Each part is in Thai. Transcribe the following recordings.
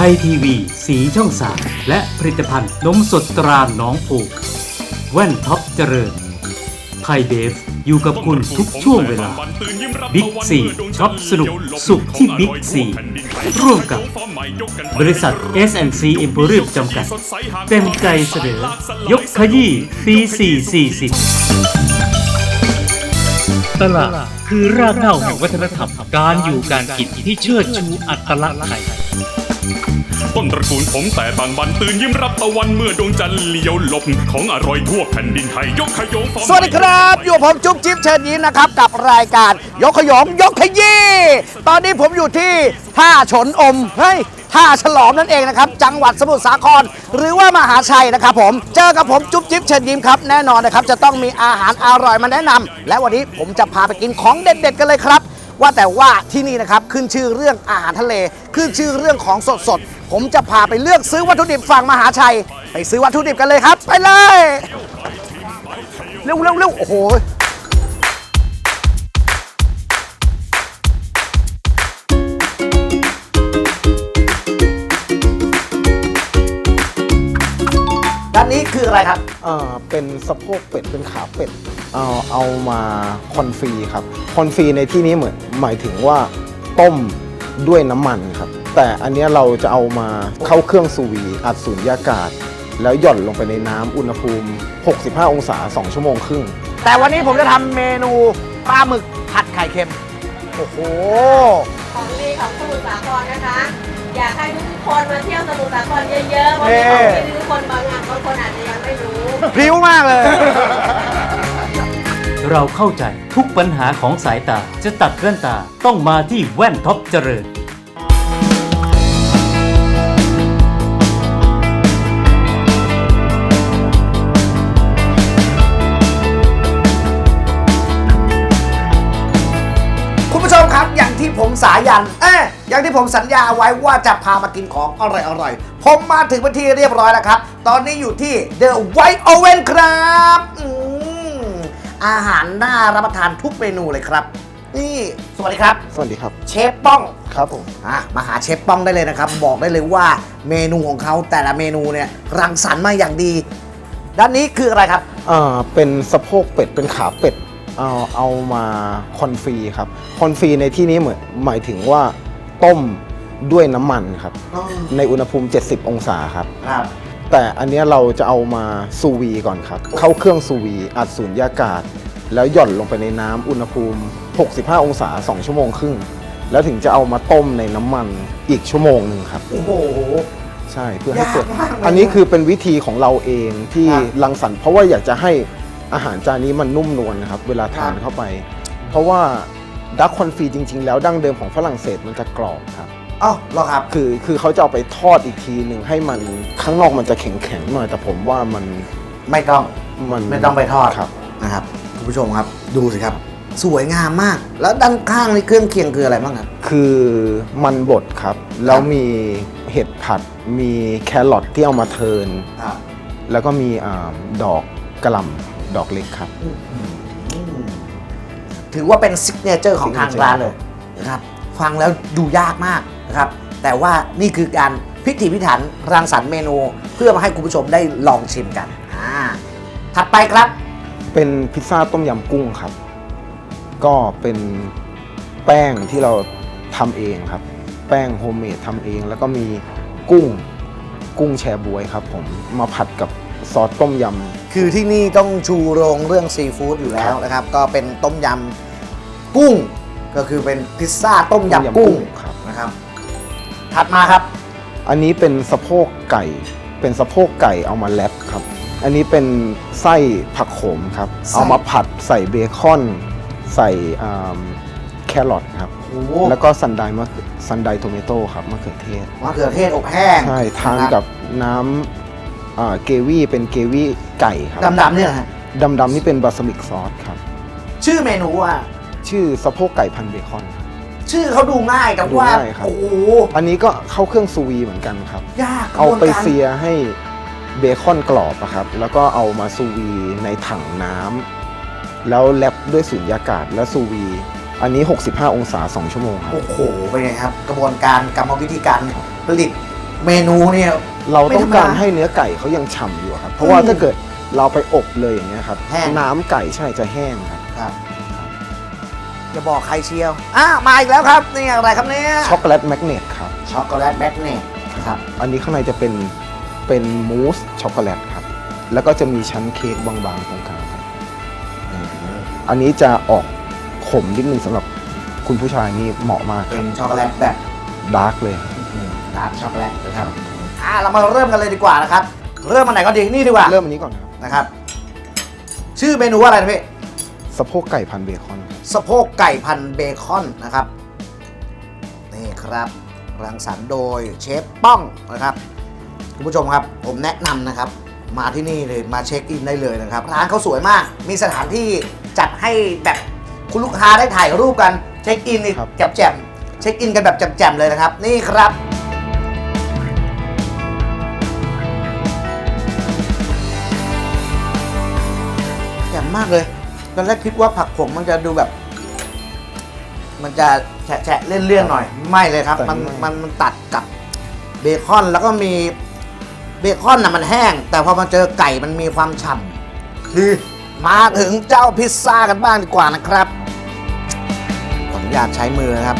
ทยทีวี สีช่องสาและผลิตภัณฑ์นมสดตราหน้องผูก แว่นท็อปเจริญ ไทยเบฟอยู่กับคุณทุกช่วงเวลา บิ๊กซีช็อปสนุกสุขที่บิ๊กซีร่วมกับบริษัท S&C Emporium จำกัด เต็มใจเสนอยกขยี้ปี440 ตลาดคือรากเหง้าแห่งวัฒนธรรม การอยู่การกินที่เชิดชูอัตลักษณ์ไทย ต้นตระกูลผมแต่บางบันตื่นยิ้มรับตะวันเมื่อดวงจันทร์เลี้ยวหลบของอร่อยทั่วแผ่นดินไทยยกขยงฟอร์มสวัสดีครับ อยู่กับผมจุ๊บจิ๊บเชิญยิ้มนะครับ กับรายการยกขยงยกขยี้ตอนนี้ผมอยู่ที่ท่าฉนอมเฮ้ยท่าฉลอมนั่นเองนะครับ จังหวัดสมุทรสาคร หรือว่ามหาชัยนะครับผม เจอกับผมจุ๊บจิ๊บเชิญยิ้มครับ แน่นอนนะครับ จะต้องมีอาหารอร่อยมาแนะนำและวันนี้ผมจะพาไปกินของเด็ด ๆ กันเลยครับ ว่าแต่ว่าที่นี่นะครับขึ้นชื่อเรื่องอาหารทะเล ขึ้นชื่อเรื่องของสดสดๆ ผมจะพาไปเลือกซื้อวัตถุดิบฝั่งมหาชัย ไปซื้อวัตถุดิบกันเลยครับ ไปเลย เร็วเร็วเร็วโอ้โหด้านนี้คืออะไรครับ เอ่อเป็นสะโพกเป็ดเป็นขาเป็ดเอาเอามาคอนฟรีครับ คอนฟรีในที่นี้เหมือนหมายถึงว่าต้มด้วยน้ำมันครับ แต่อันเนี้ยเราจะเอามาเข้าเครื่องซูวีอัดสูญญากาศ แล้วหย่อนลงไปในน้ำอุณหภูมิ 65 องศา 2 ชั่วโมงครึ่ง แต่วันนี้ผมจะทำเมนูปลาหมึกผัดไข่เค็ม โอ้โห ของดีของสมุทรสาครนะคะ อยากให้ทุกๆคนมาเที่ยวสมุทรสาครเยอะๆเพราะมีของดีที่ทุกคนบางงานบางคนอาจจะยังไม่รู้ พริ้วมากเลย เราเข้าใจทุกปัญหาของสายตาจะตัดแว่นตาต้องมาที่แว่นท็อปเจริญ สายัน เอ๊ะอย่างที่ผมสัญญาไว้ว่าจะพามากินของอร่อยๆผมมาถึงพื้นที่เรียบร้อยแล้วครับ ตอนนี้อยู่ที่ The White Oven ครับอืมอาหารน่ารับประทานทุกเมนูเลยครับ นี่สวัสดีครับ สวัสดีครับ เชฟป้องครับผมอะมาหาเชฟป้องได้เลยนะครับ บอกได้เลยว่าเมนูของเขาแต่ละเมนูเนี่ยรังสรรค์มาอย่างดี ด้านนี้คืออะไรครับเอ่อเป็นสะโพกเป็ด เป็นขาเป็ด เอาเอามาคอนฟรีครับคอนฟรีในที่นี้เหมือนหมายถึงว่าต้มด้วยน้ำมันครับ ในอุณหภูมิ 70 องศาครับ ครับ แต่อันเนี้ยเราจะเอามาซูวีก่อนครับ เข้าเครื่องซูวีอัดสูญญากาศ แล้วหย่อนลงไปในน้ำอุณหภูมิ 65 องศา 2 ชั่วโมงครึ่ง แล้วถึงจะเอามาต้มในน้ำมันอีกชั่วโมงหนึ่งครับ โอ้โห ใช่เพื่อให้เกิดยากมากเลยอันนี้คือเป็นวิธีของเราเองที่ครับ รังสรรค์เพราะว่าอยากจะให้ อาหารจานนี้มันนุ่มนวลนะครับ เวลาทานครับเข้าไป เพราะว่าดักคอนฟีจริง ๆ แล้วดั้งเดิมของฝรั่งเศสมันจะกรอบครับอ๋อเหรอครับ คือคือเขาจะเอาไปทอดอีกทีหนึ่งให้มันข้างนอกมันจะแข็งๆหน่อยแต่ผมว่ามันไม่ต้องมันไม่ต้องไปทอดครับนะครับคุณผู้ชมครับดูสิครับ สวยงามมาก แล้วด้านข้างนี่เครื่องเคียงคืออะไรบ้างครับคือมันบดครับ แล้วมีเห็ดผัดมีแครอทที่เอามาเทิร์นแล้วก็มีอาดอกกระหล่ำ ดอกเล็กครับ ถือว่าเป็นซิกเนเจอร์ของทางร้านเลยนะครับฟังแล้วดูยากมากนะครับ แต่ว่านี่คือการพิถีพิถันรังสรรค์เมนู เพื่อมาให้คุณผู้ชมได้ลองชิมกันอ่าถัดไปครับ เป็นพิซซ่าต้มยำกุ้งครับ ก็เป็นแป้งที่เราทำเองครับ แป้งโฮมเมดทำเอง แล้วก็มีกุ้งกุ้งแชบวยครับผมมาผัดกับซอสต้มยำ คือที่นี่ต้องชูโรงเรื่องซีฟู้ดอยู่แล้วนะครับ ก็เป็นต้มยำกุ้ง ก็คือเป็นพิซซ่าต้มำยำกุ้งครับนะครับ ถัดมาครับ อันนี้เป็นสะโพกไก่ เป็นสะโพกไก่เอามาแรปครับ อันนี้เป็นไส้ผักโขมครับ ไส้ เอามาผัดใส่เบคอน ใส่อ่าแครอทครับ โอ้โหแล้วก็ซันไดมะเขือซันไดโทเมโต้ครับมะเขือเทศ มะเขือเทศอบแห้งใช่ทานกับน้ำอ่า เกวี่เป็นเกวี่ไก่ครับดำๆเนี่ยนะฮะดำๆนี่เป็นบาสมิกซอสครับ ชื่อเมนูว่า ชื่อสะโพกไก่พันเบคอนครับชื่อเขาดูง่ายแต่ดูว่าง่ายครับโอ้โหอันนี้ก็เข้าเครื่องซูวีเหมือนกันครับ ยากกระเอาบวนไปการเซียให้เบคอนกรอบอะครับ แล้วก็เอามาซูวีในถังน้ำแล้วแลปด้วยสุญญากาศและซูวี อันนี้ 65 องศา 2 ชั่วโมงครับ โอ้โหเป็นไงครับ กระบวนการกรรมวิธีการผลิต เมนูเนี่ย เราต้องการไม่ธรรมดาให้เนื้อไก่เขายังฉ่ำอยู่ครับ เพราะว่าอืมถ้าเกิดเราไปอบเลยอย่างเงี้ยครับ แห้ง น้ำไก่ใช่จะแห้งครับครับจะบอกใครเชียวอะมาอีกแล้วครับนี่อะไรครับเนี่ยช็อกโกแลตแมกเนตครับ ช็อกโกแลตแมกเนตครับ อันนี้ข้างในจะเป็นเป็นมูสช็อกโกแลตครับ แล้วก็จะมีชั้นเค้กบางๆตรงกลางครับอันนี้จะออกขมนิดนึงสำหรับคุณผู้ชายนี่เหมาะมากคเป็รับนช็อกโกแลตแบบดาร์กเลยครับดาร์กช็อกโกแลตนะครับอะเรามาเริ่มกันเลยดีกว่านะครับ เริ่มอันไหนก็ดีนี่ดีกว่าเริ่มอันนี้ก่อนครับนะครับ ชื่อเมนูว่าอะไรนะพี่สะโพกไก่พันเบคอนครับสะโพกไก่พันเบคอนนะครับนี่ครับรังสรรค์โดยเชฟป้องนะครับคุณผู้ชมครับผมแนะนำนะครับ มาที่นี่เลยมาเช็คอินได้เลยนะครับร้านเขาสวยมาก มีสถานที่จัดให้แบบคุณลูกค้าได้ถ่ายรูปกันเช็คอินนี่แจ่มๆเช็คอินกันแบบแจ่มๆเลยนะครับ นี่ครับ มมากเลย ตอนแรกคิดว่าผักผมมันจะดูแบบ มันจะแฉะๆเลี่ยนๆหน่อย ไม่เลยครับ มันมันมันตัดกับเบคอนแล้วก็มีเบคอนน่ะมันแห้ง แต่พอมาเจอไก่มันมีความฉ่ำคือมาถึงเจ้าพิซซ่ากันบ้างดีกว่านะครับขออนุญาตใช้มือนะครับ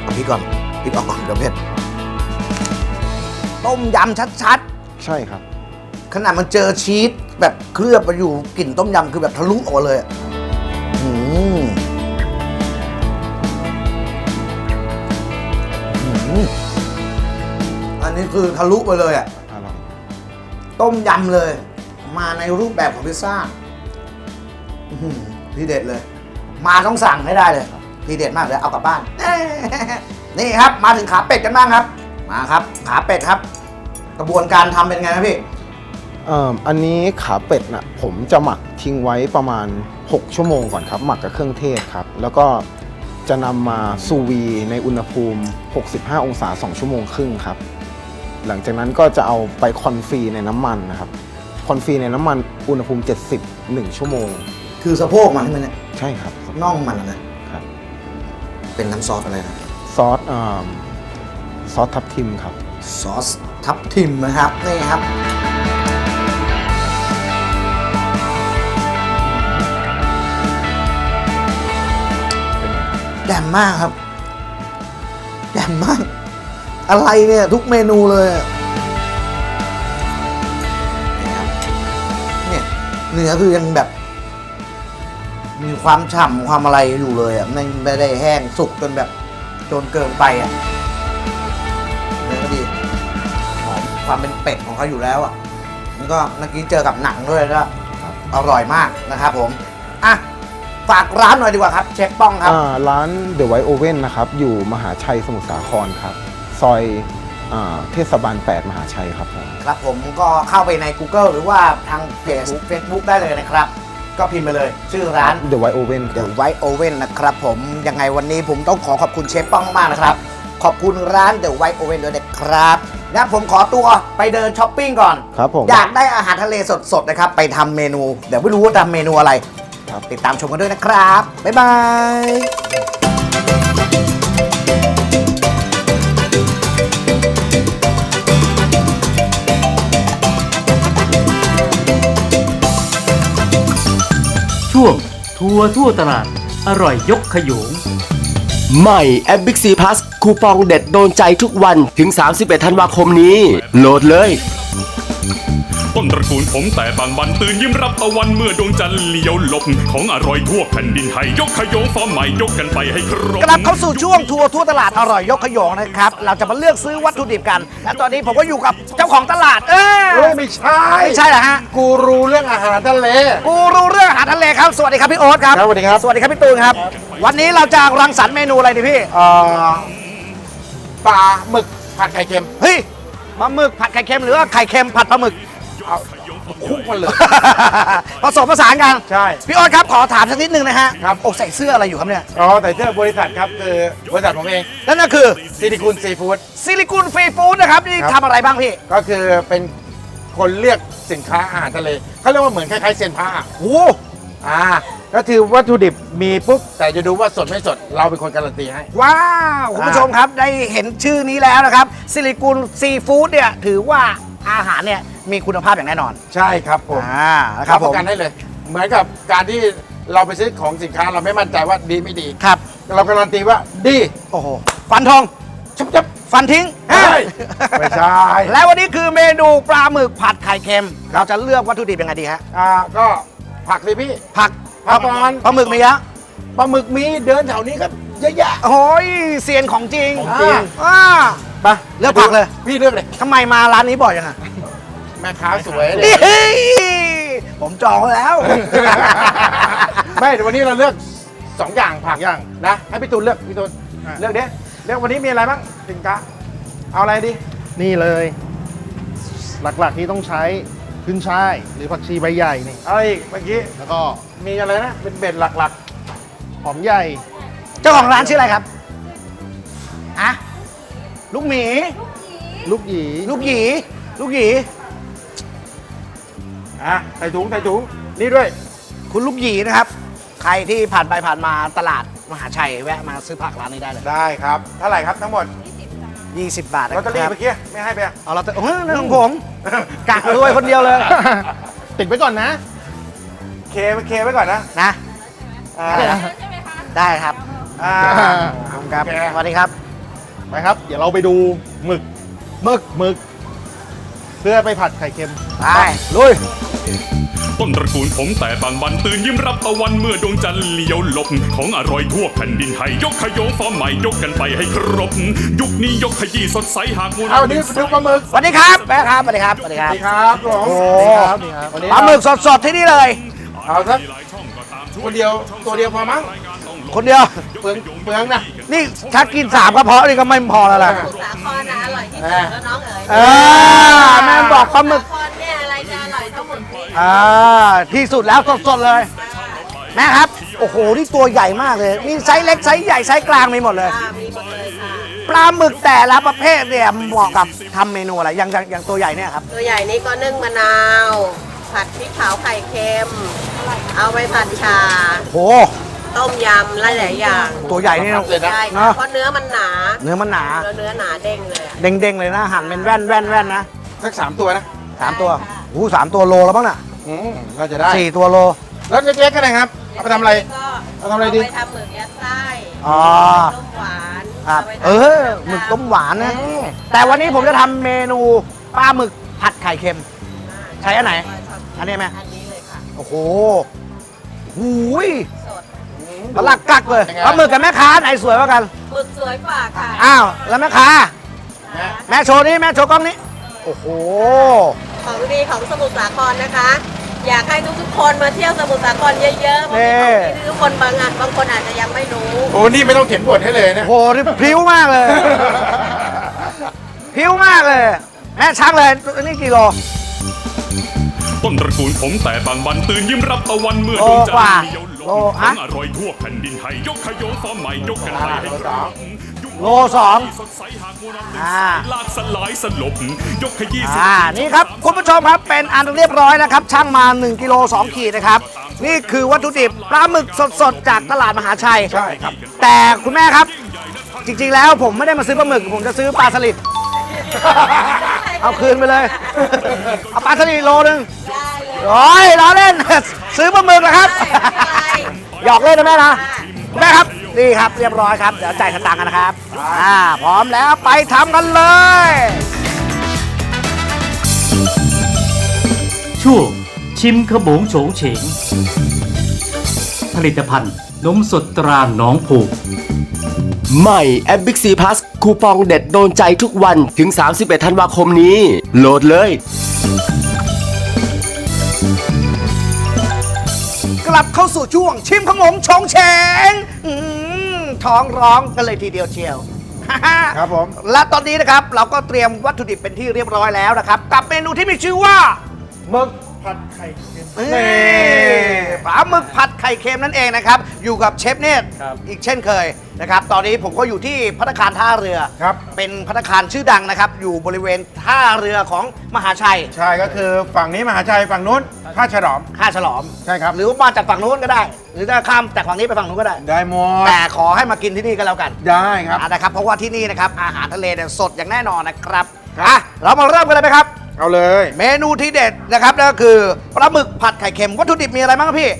เอาพริกก่อนพริกออกก่อนเดี๋ยวเผ็ดต้มยำชัดๆ ใช่ครับ ขนาดมันเจอชีสแบบเคลือบมาอยู่กลิ่นต้มยำคือแบบทะลุออกมาเลยอะอืมอันนี้คือทะลุไปเลยอะอร่อยต้มยำเลย มาในรูปแบบของพิซซ่าอื้อหือทีเด็ดเลย มาต้องสั่งให้ได้เลยทีเด็ดมากเลยเอากลับบ้าน นี่ครับ มาถึงขาเป็ดกันบ้างครับ มาครับ ขาเป็ดครับ กระบวนการทำเป็นไงครับพี่ อันนี้ขาเป็ดน่ะผมจะหมักทิ้งไว้ประมาณ 6 ชั่วโมงก่อนครับ หมักกับเครื่องเทศครับ แล้วก็จะนำมาซูวีในอุณหภูมิ 65 องศา 2 ชั่วโมงครึ่งครับ หลังจากนั้นก็จะเอาไปคอนฟรีในน้ำมันนะครับ คอนฟรีในน้ำมันอุณหภูมิ 70 1 ชั่วโมง คือสะโพกมันใช่ไหมเนี่ยใช่ครับ น่องมันอะนะครับ เป็นน้ำซอสอะไรนะซอสเอ่อซอสทับทิมครับ ซอสทับทิมนะครับนี่ครับ แจ่มมากครับแจ่มมาก อะไรเนี่ยทุกเมนูเลยอะนี่ครับเนี่ยเนื้อคือยังแบบ มีความฉ่ำความอะไรอยู่เลยอะไม่ไม่ได้แห้งสุกจนแบบจนเกินไปอะเนื้อก็ดีหอมความเป็นเป็ดของเขาอยู่แล้วอะแล้วก็เมื่อกี้เจอกับหนังด้วยก็อร่อยมากนะครับผม อะ ฝากร้านหน่อยดีกว่าครับ เชฟป้องครับ อ่าร้าน The White Oven นะครับ อยู่มหาชัยสมุทรสาครครับ ซอยอาเทศบาล 8 มหาชัยครับผม ครับผมก็เข้าไปใน Google หรือว่าทางเพจ Facebook ได้เลยนะครับ ก็พิมพ์ไปเลย ชื่อร้าน The White Oven คเดี๋รัยวบไว้โอเว่นนะครับ ผมยังไงวันนี้ผมต้องขอขอบคุณเชฟป้องมากนะครับ ขอบคุณร้านเด e w ไว t ์โอเว่นด้วยนะครับงั้นผมขอตัวไปเดินช้อปปิ้งก่อน ครับผม อยากได้อาหารทะเลสดๆนะครับ ไปทำเมนู เดี๋ยวไม่รู้ว่าทำเมนูอะไร ครับ ติดตามชมกันด้วยนะครับ บ๊ายบายช่วงทัวร์ทั่วตลาด อร่อยยกขยง ใหม่แอป Big C Plus คูปองเด็ดโดนใจทุกวันถึง 31 ธันวาคมนี้ โหลดเลยต้ นตระกูลผมแต่บางบันตื่นยิ้มรับตะวันเมื่อดวงจันทร์เลี้ยวหลบของอร่อยทั่วแผ่นดินไทยยกขยงฟอร์มใหม่ยกกันไปให้ครบกลับเข้าสู่ช่วงทัวร์ทั่วตลาดอร่อยยกขยงนะครับ เราจะมาเลือกซื้อวัตถุดิบกัน และตอนนี้ผมก็อยู่กับเจ้าของตลาด เออเฮ้ยไม่ใช่ไม่ใช่เหรอฮะกูรู้เรื่องอาหารทะเล กูรู้เรื่องอาหารทะเลครับสวัสดีครับพี่โอ๊ตครับครับสวัสดีครับ สวัสดีครับพี่ตูนครับ วันนี้เราจะรังสรรค์เมนูอะไรดีพี่เอ่อปลาหมึกผัดไข่เค็มเฮ้ยปลาหมึกผัดไข่เค็มหรือว่าไข่เค็มผัดปลาหมึก เอาคลุกมันเลย ผสมผสานกันใช่ พี่โอ๊ตครับขอถามสักนิดนึงนะฮะครับ อกใส่เสื้ออะไรอยู่ครับเนี่ย อ๋อแต่เสื้อบริษัทครับคือบริษัทผมเองนั่นก็คือซิลิคุณซีฟู้ด ซิลิกุนฟรีฟู้ดนะครับนี่ครับ ทำอะไรบ้างพี่ก็คือเป็นคนเลือกสินค้าอาหารทะเลเขาเรียกว่าเหมือนคล้ายๆเซียนพระอะโอ้อ่า ก็คือวัตถุดิบมีปุ๊บแต่จะดูว่าสดไม่สดเราเป็นคนการันตีให้ ว้าว คุณผู้ชมครับได้เห็นชื่อนี้แล้วนะครับ ซิลิกุลซีฟู้ดเนี่ยถือว่าอาหารเนี่ย มีคุณภาพอย่างแน่นอนใช่ครับผมอ่านะครับปผมระกันได้เลย เหมือนกับการที่เราไปซื้อของสินค้าเราไม่มั่นใจว่าดีไม่ดี ครับเราการันตีว่าดีโอ้โหฟันทองชับชับฟันทิ้ง เฮ้ยไม่ใช่ และวันนี้คือเมนูปลาหมึกผัดไข่เค็มเราจะเลือกวัตถุดิบยังไงดีฮะ อ่าก็ผักสิพี่ ผักผักก่อน ปลาหมึกมีเยอะปลาหมึกมีเดินแถวนี้ก็เยอะแยะ โอ้ยเซียนของจริงของจริง อ่า ไปเลือกผักเลย พี่เลือกเลย ทำไมมาร้านนี้บ่อยยังไง แม่ค้าสวยเลยนี่ผมจองไว้แล้ว ไม่เดี๋ยววันนี้เราเลือกสองอย่างผักอย่างนะให้พี่ตูนเลือกพี่ตูนเลือกเด้เลือกวันนี้มีอะไรบ้างสินค้าเอาอะไรดีนี่เลย หลักๆที่ต้องใช้ขึ้นช่าย หรือผักชีใบใหญ่นี่ เอาอีกเมื่อกี้แล้วก็มีอะไรนะเป็นเบ็ดหลักหอมใหญ่เจ้าของร้านชื่ออะไรครับอะลูกหมี ลูกหยีลูกหยีลูกหยีๆ อะใส่ถุงใส่ถุงนี่ด้วย คุณลูกหยีนะครับ ใครที่ผ่านไปผ่านมาตลาดมหาชัยแวะมาซื้อผักร้านนี้ได้เลย ได้ครับเท่าไหร่ครับทั้งหมด20 บาทนะลอตเตอรี่ครับเมื่อกี้ไม่ให้ไปอะเอาเราเตอรี่โอ้ยนั่นของผมกะรวยคนเดียวเลยติดไว้ก่อนนะเคไว้เคไว้ก่อนนะนะ อ่าได้ครับอ่า ขอบคุณครับโอเค สวัสดีครับ ไปครับ เดี๋ยวเราไปดูหมึกหมึกหมึก เพื่อไปผัดไข่เค็ม ไปลุย ต้นตระกูลผมแต่บางบันตื่นยิ้มรับตะวันเมื่อดวงจันทร์เลี้ยวหลบ ของอร่อยทั่วแผ่นดินไทยยกขยงฟอร์มใหม่ยกกันไปให้ครบ ยุคนี้ยกขยี้สดใสหากมวลเอานี่ดูปลาหมึกสวัสดีครับแม่ครับสวัสดีครับสวัสดีครับสวัสดีครับผมโอ้สวัสดีครับวันนี้ปลาหมึกสดๆที่นี่เลยเอาสักคนเดียวตัวเดียวพอมั้งคนเดียวเปลืองเปลืองนะนี่ถ้ากินสามกระเพาะนี่ก็ไม่พอแล้วล่ะสมุทรสาครนะอร่อยที่สุดแล้วน้องเอ๋ยเออแม่บอกปลาหมึก องหมึกพริกอ่าที่สุดแล้วสดๆเลย แม่ครับ โอ้โห นี่ตัวใหญ่มากเลย มีไซส์เล็กไซส์ใหญ่ไซส์กลางมีหมดเลย อ่ามีหมดเลยค่ะ ปลาหมึกแต่ละประเภทเนี่ยเหมาะกับทำเมนูอะไรอย่างอย่างอย่างตัวใหญ่เนี่ยครับตัวใหญ่นี่ก็นึ่งมะนาว ผัดพริกเผาไข่เค็ม เอาไปผัดชา โหต้มยำหลายๆอย่างตัวใหญ่นี่ใช่เนค่ะอะเพราะเนื้อมันหนา เนื้อมันหนาแล้วเนื้อหนาเด้งเลยอะเด้งๆเลยนะหั่นเป็นแว่นแว่นแว่นนะสักสามตัวนะสามตัว อู้สามตัวโลแล้วบ้างน่ะอืมเราจะได้ สี่ตัวโล แล้วเล็กๆก็ได้ครับ เอาไปทำอะไรก็เอาทำอะไรดีไปทำหมึกยัดไส้อ๋อ ต้มหวานครับาไปทำเออหมึกต้มหวานนะแต่วันนี้ผมจะทำเมนูปลาหมึกผัดไข่เค็ม ใช้อันไหน อันนี้ไหมอันนี้เลยค่ะ โอ้โหหูยสดปลาหลักกักเลยปลาหมึกกับแม่ค้าไหนสวยกว่ากัน หมึกสวยกว่าค่ะอ้าว แล้วแม่ค้าแม่โชว์นี่แม่โชว์กล้องนี้ โอ้โห ของดีของสมุทรสาครนะคะ อยากให้ทุกๆคนมาเที่ยวสมุทรสาครเยอะๆเพราะมีของดีที่ทุกคนบางงานบางคนอาจจะยังไม่รู้ โอ้นี่ไม่ต้องเขียนบทให้เลยนะโอ้โหนี่พริ้วมากเลยพริ้วมากเลยแม่ชักเลยนี่กี่โลต้นตระกูลผมแต่บางบันตื่นยิ้มรับตะวันเมื่อโลดวงจันกว่าทร์เลี้ยวหลโลบขฮะองอร่อยทั่วแผ่นดินไทยยกขยงฟอร์มใหม่ยกกันไปให้ครบ โลสองสดใสหากมวลน้ำอ่าลากสลายสลบยกขยี้สดอ่านี่ครับคุณผู้ชมครับเป็นอันเรียบร้อยนะครับช่างมา 1กิโล2ขีดนะครับนี่คือวัตถุดิบปลาหมึกสดๆ จากตลาดมหาชัยใช่ครับแต่คุณแม่ครับ จริงๆแล้วผมไม่ได้มาซื้อปลาหมึกผมจะซื้อปลาสลิดเอาคืนไปเลย เอาปลาสลิดโลนึงได้เลยโอ้ยล้อเล่น ซื้อปลาหมึกนะครับ หยอกเล่นนะแม่นะคุณแม่ครับ นี่ครับเรียบร้อยครับ เดี๋ยวจ่ายสตางค์กันนะครับ อ่า พร้อมแล้วไปทำกันเลย ช่วงชิมขบงโฉงเฉง ผลิตภัณฑ์นมสดตราหนองผูกใหม่แอป Big C Plus คูปองเด็ดโดนใจทุกวันถึง 31 ธันวาคมนี้ โหลดเลย กลับเข้าสู่ช่วงชิมขมงชงเฉงอืม ท้องร้องกันเลยทีเดียวเชียว ครับผม และตอนนี้นะครับเราก็เตรียมวัตถุดิบเป็นที่เรียบร้อยแล้วนะครับ กับเมนูที่มีชื่อว่าหมึกผัดไข่เค็ม นี่ปลาหมึกผัดไข่เค็มนั่นเองนะครับ อยู่กับเชฟเนตรอีกเช่นเคยนะครับ ตอนนี้ผมก็อยู่ที่พัตตาคารท่าเรือ ครับ เป็นพัตตาคารชื่อดังนะครับ อยู่บริเวณท่าเรือของมหาชัยใช่ก็คือฝั่งนี้มหาชัยฝั่งนู้นท่าฉลอม ท่าฉลอม ใช่ครับหรือว่ามาจากฝั่งนู้นก็ได้ หรือจะข้ามจากฝั่งนี้ไปฝั่งนู้นก็ได้ ได้หมดแต่ขอให้มากินที่นี่ก็แล้วกัน ได้ครับอะนะครับเพราะว่าที่นี่นะครับอาหารทะเลเนี่ยสดอย่างแน่นอนนะครับอะเรามาเริ่มกันเลยไหมครับ เอาเลย เมนูที่เด็ดนะครับนั่นก็คือปลาหมึกผัดไข่เค็มวัตถุดิบมีอะไรบ้างครับพี่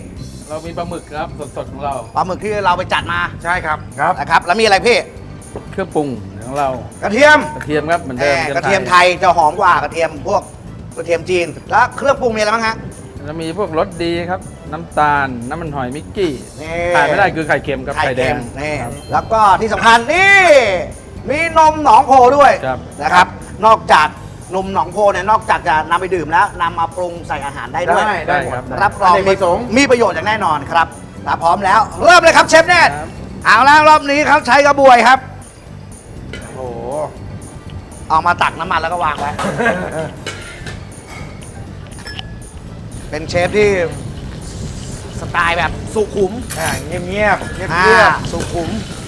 เรามีปลาหมึกครับสดๆของเรา ปลาหมึกที่เราไปจัดมาใช่ครับครับ นะครับแล้วมีอะไรพี่เครื่องปรุงของเรากระเทียมกระเทียมครับเหมือนแหเดิมมกระเทียมไทยจะหอมกว่ากระเทียมพวกกระเทียมจีน แล้วเครื่องปรุงมีอะไรบ้างฮะ แล้วมีพวกรสดีครับ น้ำตาลน้ำมันหอยมิกกี้นี่ ขาดไม่ได้คือไข่เค็มกับไข่ไข่แดเค็งมนี่ครับแล้วก็ที่สำคัญนี่ มีนมหนองโพด้วยครับ นะครับ นอกจาก นมหนองโพเนี่ยนอกจากจะนำไปดื่มแล้วนำมาปรุงใส่อาหารได้ด้วย ได้ได้ครับ รับรองอเนกประสงค์มีประโยชน์อย่างแน่นอนครับถ้าพร้อมแล้ว เริ่มเลยครับเชฟเนตครับ เอาแล้วรอบนี้ครับใช้กระบวยครับ โอ้โห เอามาตักน้ำมันแล้วก็วางไว้ เป็นเชฟที่สไตล์แบบสุขุมอ่าเงียบเงียบเงียบอ่าเงียบสุขุมเวลา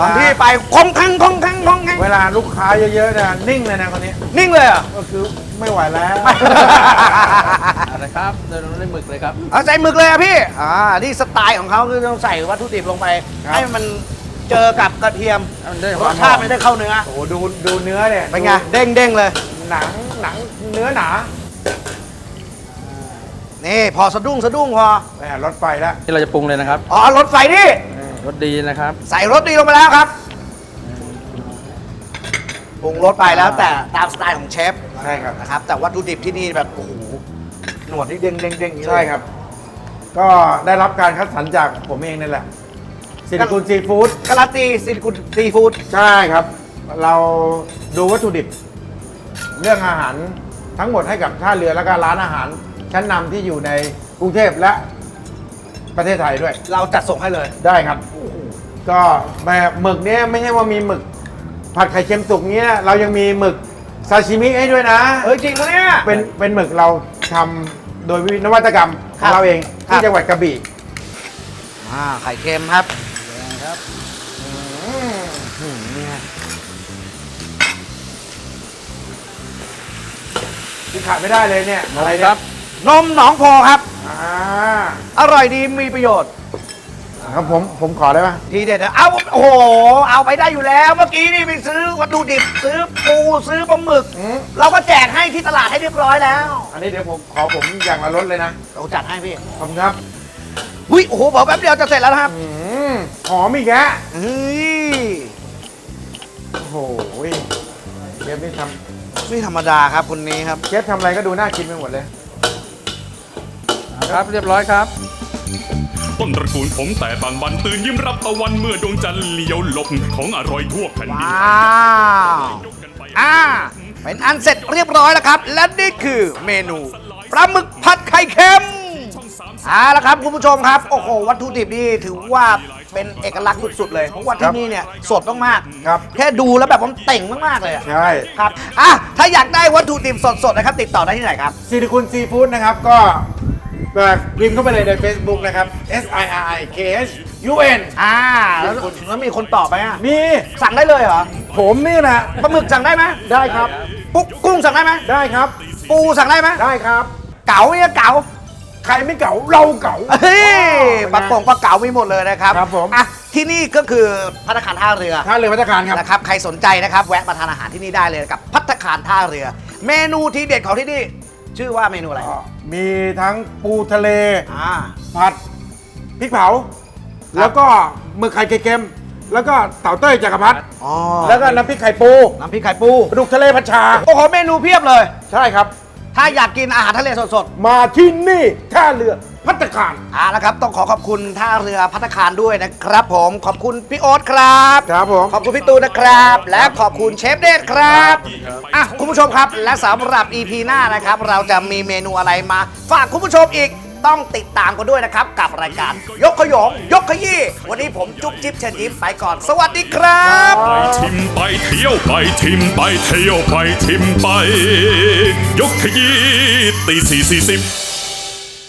บางที่ไปคงคังคงคังคงคังเวลาลูกค้าเยอะๆเนี่ยนิ่งเลยนะคนนี้ นิ่งเลยเหรอะ ก็คือไม่ไหวแล้วอะไรครับเดินลงในหมึกเลยครับ เอาใส่หมึกเลยอะพี่ อ่า นี่สไตล์ของเขาคือต้องใส่วัตถุดิบลงไป ครับ ให้มันเจอกับกระเทียมให้มันได้รควาสมชาติไม่ได้เข้าเนื้อ โอ้โหดูดูเนื้อเนี่ยเป็นไงเด้งเด้งๆเลย หนังหนังเนื้อหนานี่ พอสะดุ้งสะดุ้งพอแหมรถไฟแล้ว ที่เราจะปรุงเลยนะครับ อ๋อ รถไฟนี่ รสดีนะครับ ใส่รสดีลงไปแล้วครับปรุงรสไปแล้วแต่ตามสไตล์ของเชฟใช่ครับ นะครับ แต่วัตถุดิบที่นี่แบบโอ้โหหนวดที่เด้งเด้งเด้งอย่างนี้เลย ใช่ครับ ก็ได้รับการคัดสรรจากผมเองนี่แหละสิริกุลซีฟู้ดการันตีซิลิกุลซีฟู้ดใช่ครับ เราดูวัตถุดิบ เรื่องอาหารทั้งหมดให้กับท่าเรือแล้วก็ร้านอาหาร ชั้นนำที่อยู่ในกรุงเทพและ ประเทศไทยด้วย เราจัดส่งให้เลย ได้ครับ ก็แบบหมึกเนี้ยไม่ใช่ว่ามีหมึก ผัดไข่เค็มสุกเนี้ยเรายังมีหมึกซาชิมิให้ด้วยนะเฮ้ยจริงปะเนี่ย เป็นเป็นหมึกเราทำโดยวินวัตกรรมขครัองบเราเองครัที่บ จังหวัดกระบี่อ่าไข่เค็มครับที่ขาดไม่ได้เลยเนี่ยอะไรคเนี่ยรับนมหนองโพครับ อ่าอร่อยดีมีประโยชน์ ครับผมผมขอได้ปะทีเด็ดนะเอาโอ้โห เอาไปได้อยู่แล้ว เมื่อกี้นี่ไปซื้อวัตถุดิบซื้อปูซื้อปลาหมึกอืมเราก็แจกให้ที่ตลาดให้เรียบร้อยแล้วอันนี้เดี๋ยวผมขอผมอย่างละรถเลยนะเราจัดให้พี่ขอบคุณครับหุ้ยโอ้โหบอกแป๊บเดียวจะเสร็จแล้วนะครับอืมหอมอีกแล้วเฮ้ยโอ้โหเชฟนี่ทไม่ธรรมดาครับคนนี้ครับำเชฟทำอะไรก็ดูน่ากินไปหมดเลย ครับเรียบร้อยครับ ต้นตระกูลผมแต่บางบันตื่นยิ้มรับตะวันเมื่อดวงจันทร์เลี้ยวหลบของอร่อยทั่วแผ่นดินว้าวอ่าเป็นอันเสร็จเรียบร้อยแล้วครับ และนี่คือเมนูปลาหมึกผัดไข่เค็มเอาละครับคุณผู้ชมครับ โอ้โห วัตถุดิบนี่ถือว่าเป็นเอกลักษณ์สุดๆเลยเพราะว่าที่นี่เนี่ยสดมากๆครับ แค่ดูแล้วแบบมันเต่งมากๆเลยอะใช่ครับอะถ้าอยากได้วัตถุดิบสดๆนะครับ ติดต่อได้ที่ไหนครับซิลิคุณซีฟู้ดนะครับก็ แบบพิมพ์เข้าไปเลยใน Facebook นะครับ S I R I K S U N อ่าแล้วแล้วมีคนตอบไหมอะ มีสั่งได้เลยเหรอผมนี่แหละปลาหมึกสั่งได้ไหมได้ครับ ปุ๊กกุ้งสั่งได้ไหมได้ครับ ปูสั่งได้ไหมได้ครับ เก๋าเนี่ยเก๋าใครไม่เก่าเราเก่าเฮ้ยปลากงปลาเก๋ามีหมดเลยนะครับครับผม อะที่นี่ก็คือพัตตาคารท่าเรือท่าเรือพัฒการครับนะครับใครสนใจนะครับ แวะมาทานอาหารที่นี่ได้เลยกับพัตตาคารท่าเรือ เมนูที่เด็ดของที่นี่ชื่อว่าเมนูอะไร มีทั้งปูทะเล อ่า ผัดพริกเผา แล้วก็หมึกไข่เค็มๆแล้วก็เต่าเต้ยจักรพรรดิอ๋อ แล้วก็น้ำพริกไข่ปูน้ำพริกไข่ปู ปลาดุกทะเลผัดชา โอ้โห เมนูเพียบเลย ใช่ครับ ถ้าอยากกินอาหารทะเลสดๆมาที่นี่ท่าเรือ พัฒการ เอาละครับ ต้องขอขอบคุณท่าเรือพัฒคารด้วยนะครับ ผมขอบคุณพี่โอ๊ตครับ ครับผม ขอบคุณพี่ตูนนะครับ และขอบคุณเชฟเดชครับอะคุณผู้ชมครับ และสำหรับ EP หน้านะครับ เราจะมีเมนูอะไรมา ฝากคุณผู้ชมอีกต้องติดตามกันด้วยนะครับ กับรายการ ยกขยงยกขยี้วันนี้ผมจุ๊บจิ๊บเชิญยิ้มไปก่อน สวัสดีครับ ไปทิมไปเที่ยวไปทิมไปเที่ยวไปทิมไป ยกขยี้ตีสี่สี่สิบ